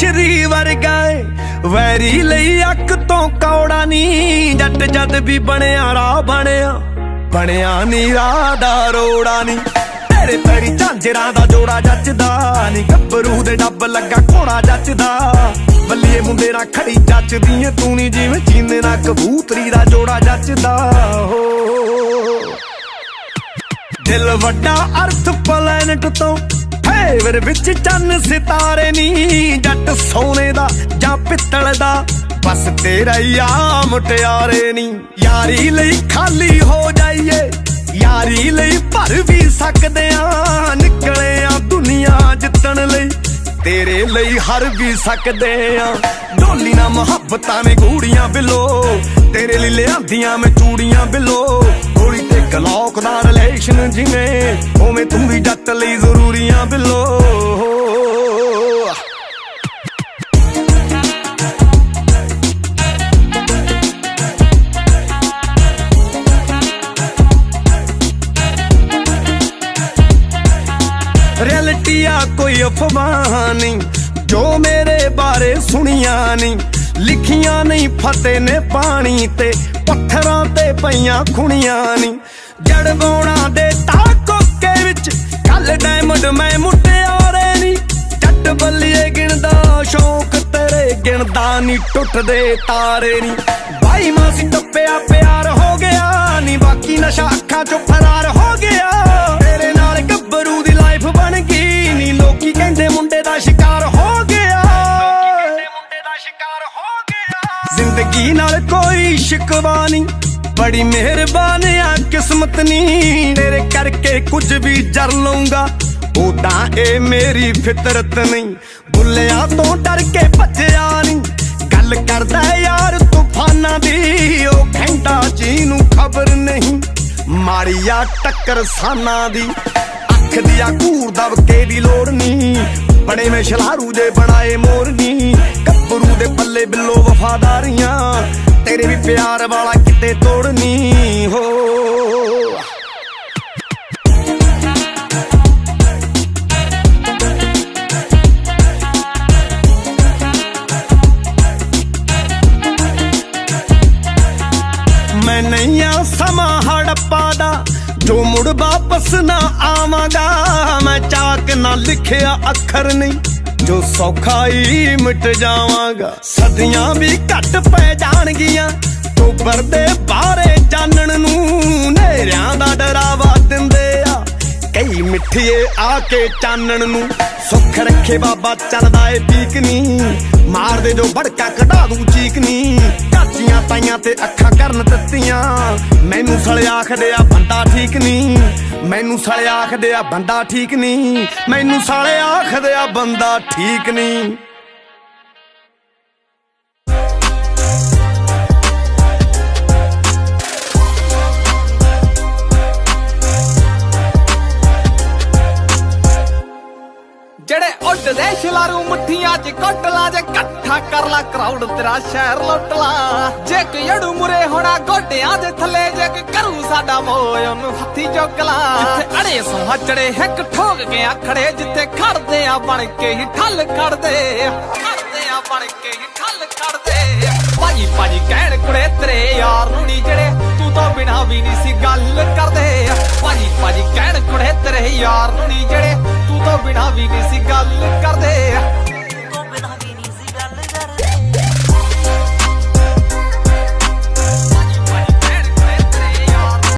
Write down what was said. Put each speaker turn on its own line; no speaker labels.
ਤੇਰੇ ਵਰਗਾ ਏ। ਵੈਰੀ ਲਈ ਅੱਖ ਤੋਂ ਕੌੜਾ ਨਹੀਂ ਜੱਟ ਜਦ ਵੀ ਬਣਿਆ ਰਾਹ ਬਣਿਆ। ਬਣਿਆ ਨੀ ਰਾਹ ਦਾ ਰੋੜਾ ਨਹੀਂ ਤੇਰੇ ਪੈਰੀ ਝਾਂਜਰਾਂ ਦਾ ਜੋੜਾ ਜੱਜਦਾ ਨੀ। ਗੱਭਰੂ ਦੇ ਡੱਬ ਲੱਗਾ ਘੋੜਾ ਜੱਜਦਾ ਬੱਲੀਏ ਮੁੰਡੇ ਨਾਲ ਖੜੀ ਜੱਜਦੀ ਏ। ਤੂੰ ਨੀ ਜਿਵੇਂ ਚੀਨੇ ਨਾਲ ਕਬੂਤਰੀ ਦਾ ਜੋੜਾ ਜੱਜਦਾ ਹੋ। ਦਿਲ ਵੱਡਾ ਅਰਥ ਪਲੈਨਟ ਤੋਂ ਫੇਵਰ ਵਿੱਚ ਚੰਨ ਸਿਤਾਰੇ ਨੀ, ਜੱਟ ਸੋਨੇ ਦਾ ਜਾਂ ਪਿੱਤਲ ਦਾ? ਬਸ ਤੇਰਾ ਹੀ ਮੁਟਿਆਰੇ ਨੀ। ਯਾਰੀ ਲਈ ਖਾਲੀ ਹੋ ਜਾਈਏ, ਯਾਰੀ ਲਈ ਭਰ ਵੀ ਸਕਦੇ ਆ। ਨਿਕਲੇ ਆ ਦੁਨੀਆ ਜਿੱਤਣ ਲਈ, ਤੇਰੇ ਲਈ ਹਰ ਵੀ ਸਕਦੇ ਆ। ਢੋਲੀ ਨਾ ਮੁਹੱਬਤਾਂ ਨੇ ਗੂੜੀਆਂ ਬਿਲੋ, ਤੇਰੇ ਲਈ ਲਿਆਂਦੀਆਂ ਮੈਂ ਚੂੜੀਆਂ ਬਿਲੋ। ਗੋਲੀ ਤੇ ਕਲੌਕ ਦਾ ਰਿਲੇਸ਼ਨ ਜਿਵੇਂ ਉਵੇਂ ਤੂੰ ਵੀ ਜੱਟ ਲਈ ਜ਼ਰੂਰੀਆਂ ਬਿਲੋ। ਰਿਐਲਿਟੀ ਆ ਕੋਈ ਅਫਵਾਹ ਨਹੀਂ, ਜੋ ਮੇਰੇ ਬਾਰੇ ਸੁਣੀਆਂ ਨਹੀਂ। ਲਿਖੀਆਂ ਨਹੀਂ ਫਤਿਹ ਨੇ ਪਾਣੀ ਤੇ, ਪੱਥਰਾਂ ਤੇ ਪਈਆਂ ਖੁਣੀਆਂ ਨਹੀਂ। ਜੜ ਬੋਣਾ ਦੇ ਤਾਕੋਕੇ ਵਿੱਚ। ਕੱਲ ਡਾਇਮੰਡ ਮੈਂ ਮੁੱਟਿਆਰੇ ਨਹੀਂ ਜੱਟ ਬੱਲੀਏ ਗਿਣਦਾ ਸ਼ੌਂਕ ਤੇਰੇ ਗਿਣਦਾ ਨਹੀਂ ਟੁੱਟਦੇ ਤਾਰੇ ਨਹੀਂ ਬਾਈ ਮਾਸੀ ਟੱਪਿਆ ਪਿਆਰ ਹੋ ਗਿਆ ਨਹੀਂ ਬਾਕੀ ਨਸ਼ਾ ਅੱਖਾਂ ਚੋਂ ਫਰਾਰ ਹੋ ਗਿਆ। ਤੇਰੇ ਨਾਲ ਗੱਭਰੂ ਦੀ ਲਾਈਫ ਬਣ ਗਈ ਨਹੀਂ ਲੋਕੀ ਕਹਿੰਦੇ ਮੁੰਡੇ ਦਾ ਸ਼ਿਕਾਰ ਹੋ ਗਿਆ। ਮੁੰਡੇ ਦਾ ਸ਼ਿਕਾਰ ਹੋ ਗਿਆ। ਜ਼ਿੰਦਗੀ ਨਾਲ ਕੋਈ ਸ਼ਿਕਵਾ ਨਹੀਂ ਬੜੀ ਮਿਹਰਬਾਨ ਆ, ਕਿਸਮਤ ਨੀ ਤੇਰੇ ਕਰਕੇ ਕੁਝ ਵੀ ਜਰ ਲਊਂਗਾ। ਉਦਾਂ ਇਹ ਮੇਰੀ ਫਿਤਰਤ ਨਹੀਂ, ਬੁੱਲਿਆਂ ਤੋਂ ਡਰ ਕੇ ਭੱਜਿਆ ਨਹੀਂ। ਗੱਲ ਕਰਦਾ ਯਾਰ ਤੂਫਾਨਾਂ ਦੀ, ਉਹ ਘੰਟਾ ਜੀ ਨੂੰ ਖਬਰ ਨਹੀਂ। ਮਾਰੀਆ ਟੱਕਰ ਸਾਨਾ ਦੀ, ਅੱਖ ਦੀਆਂ ਘੂਰ ਦਬਕੇ ਦੀ ਲੋੜ ਨਹੀਂ। ਬੜੇ ਮੈਂ ਸ਼ਲਾਰੂ ਦੇ ਬਣਾਏ ਮੋਰਨੀ ਗੱਭਰੂ ਦੇ ਪੱਲੇ ਬਿੱਲੋ ਵਫਾਦਾਰੀਆਂ। ਤੇਰੇ ਵੀ ਪਿਆਰ ਵਾਲਾ ਕਿਤੇ ਤੋੜਨੀ ਹੋ। ਮੈਂ ਨਹੀਂ ਆ ਸਮਾਂ ਹੜੱਪਾ ਦਾ, ਜੋ ਮੁੜ ਵਾਪਸ ਨਾ ਆਵਾਂਗਾ। ਮੈਂ ਚਾਕ ਨਾ ਲਿਖਿਆ ਅੱਖਰ ਨਹੀਂ, ਜੋ ਸੌਖਾ ਹੀ ਮਿਟ ਜਾਵਾਂਗਾ। ਸਦੀਆਂ ਵੀ ਘੱਟ ਪੈ ਜਾਣਗੀਆਂ ਟੋਬਰ ਦੇ ਬਾਰੇ ਜਾਣਨ ਨੂੰ ਨੇਰਿਆਂ ਦਾ ਡਰਾਵਾ ਦਿੰਦੇ ਆ। ਕਈ ਮਿੱਠੀਏ ਆ ਕੇ ਚਾਨਣ ਨੂੰ ਸੁੱਖ ਰੱਖੇ ਬਾਬਾ ਚੱਲਦਾ ਏ ਪੀਕ ਨਹੀਂ। ਮਾਰਦੇ ਜੋ ਬੜਕਾ ਕਢਾ ਦੂੰ ਚੀਕ ਨਹੀਂ। ਕਾਚੀਆਂ ਤਾਈਆਂ ਤੇ ਅੱਖਾਂ ਕਰਨ ਦਿੱਤੀਆਂ। ਮੈਨੂੰ ਸਲੇ ਆਖਦੇ ਆ, ਬੰਦਾ ਠੀਕ ਨਹੀਂ। ਮੈਨੂੰ ਸਲੇ ਆਖਦੇ ਆ, ਬੰਦਾ ਠੀਕ ਨਹੀਂ। ਮੈਨੂੰ ਸਾਲੇ ਆਖਦੇ ਆ, ਬੰਦਾ ਠੀਕ ਨਹੀਂ।
ਜਿਹੜੇ ਉੱਡਦੇ ਛਲਾਰੂ ਮੁੱਠੀਆਂ 'ਚ ਕੱਟ ਜੇ ਇਕੱਠਾ ਕਰ ਲਾ ਕਰਾਊਡ ਤੇਰਾ ਸ਼ਹਿਰ ਲੁੱਟ ਜੇ ਕਿ ਜੜੂ ਮੁਰੇ ਹੋਣਾ ਗੋਡਿਆਂ ਦੇ ਥੱਲੇ, ਜੇ ਕਿ ਕਰੂ ਸਾਡਾ ਮੋਏ ਉਹਨੂੰ ਹੱਥੀ ਚੁੱਕ ਜਿੱਥੇ ਅੜੇ ਸੋ ਹੱਜੜੇ ਹਿੱਕ ਠੋਕ ਕੇ ਆਖੜੇ, ਜਿੱਥੇ ਖੜਦੇ ਆ ਬਣ ਕੇ ਹੀ ਠੱਲ ਕੱਢਦੇ ਖੜਦੇ ਆ ਬਣ ਕੇ ਹੀ ਠੱਲ ਕੱਢਦੇ ਭਾਜੀ ਭਾਜੀ ਕਹਿਣ ਕੁੜੇ, ਤੇਰੇ ਯਾਰ ਨੂੰ ਨੀ ਜਿਹੜੇ ਤੂੰ ਤਾਂ ਬਿਨਾ ਵੀ ਨਹੀਂ ਸੀ ਗੱਲ ਕਰਦੇ ਭਾਜੀ ਭਾਜੀ ਕਹਿਣ ਕੁੜੇ, ਤੇਰੇ ਯਾਰ ਨੂੰ ਨੀ ਜਿਹੜੇ ਤੋਂ ਬਿਨਾ ਵੀ ਕਿਸੇ ਗੱਲ ਕਰਦੇ